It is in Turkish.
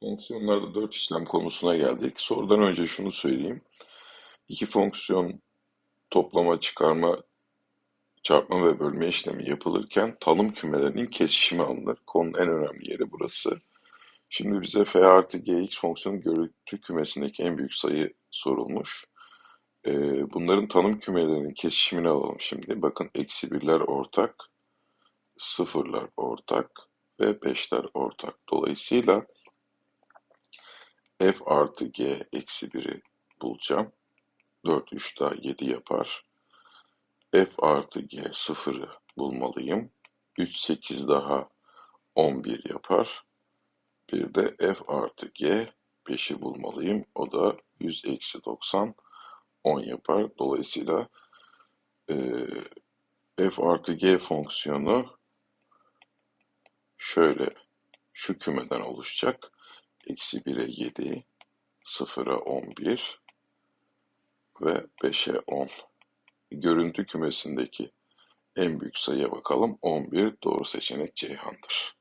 Fonksiyonlarda dört işlem konusuna geldik. Sorudan önce şunu söyleyeyim. İki fonksiyon toplama, çıkarma, çarpma ve bölme işlemi yapılırken tanım kümelerinin kesişimi alınır. Konunun en önemli yeri burası. Şimdi bize f artı gx fonksiyonun görüntü kümesindeki en büyük sayı sorulmuş. Ee, bunların tanım kümelerinin kesişimini alalım şimdi. Bakın eksi birler ortak, sıfırlar ortak ve beşler ortak. Dolayısıyla f artı g eksi 1'i bulacağım. 4, 3 daha 7 yapar. f artı g 0'ı bulmalıyım. 3, 8 daha 11 yapar. Bir de f artı g 5'i bulmalıyım. O da 100 eksi 90 10 yapar. Dolayısıyla e, f artı g fonksiyonu şöyle şu kümeden oluşacak. Eksi 1'e 7, 0'a 11 ve 5'e 10. Görüntü kümesindeki en büyük sayıya bakalım. 11 doğru seçenek Ceyhan'dır.